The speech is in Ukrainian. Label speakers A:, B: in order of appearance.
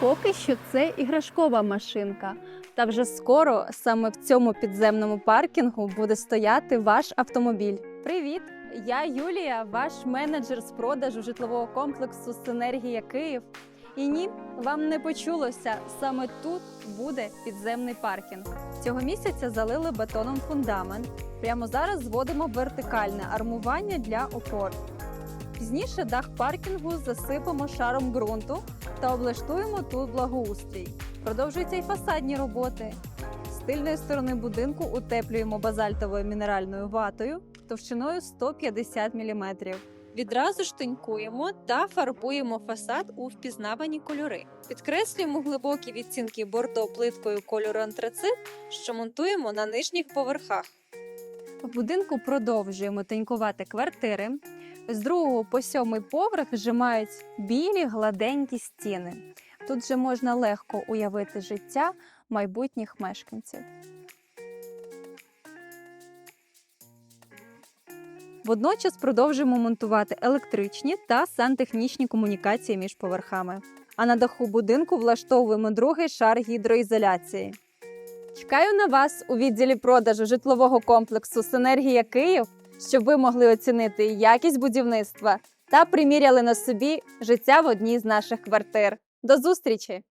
A: Поки що це іграшкова машинка. Та вже скоро саме в цьому підземному паркінгу буде стояти ваш автомобіль. Привіт! Я Юлія, ваш менеджер з продажу житлового комплексу Синергія Київ. І ні, вам не почулося. Саме тут буде підземний паркінг. Цього місяця залили бетоном фундамент. Прямо зараз зводимо вертикальне армування для опор. Пізніше дах паркінгу засипемо шаром ґрунту та облаштуємо тут благоустрій. Продовжуються й фасадні роботи. З тильної сторони будинку утеплюємо базальтовою мінеральною ватою товщиною 150 мм.
B: Відразу ж тонькуємо та фарбуємо фасад у впізнавані кольори. Підкреслюємо глибокі відцінки бордо плиткою кольору антрацит, що монтуємо на нижніх поверхах.
A: В будинку продовжуємо тонькувати квартири. З другого по сьомий поверх зжимають білі гладенькі стіни. Тут же можна легко уявити життя майбутніх мешканців. Водночас продовжуємо монтувати електричні та сантехнічні комунікації між поверхами. А на даху будинку влаштовуємо другий шар гідроізоляції. Чекаю на вас у відділі продажу житлового комплексу Синергія Київ, щоб ви могли оцінити якість будівництва та приміряли на собі життя в одній з наших квартир. До зустрічі!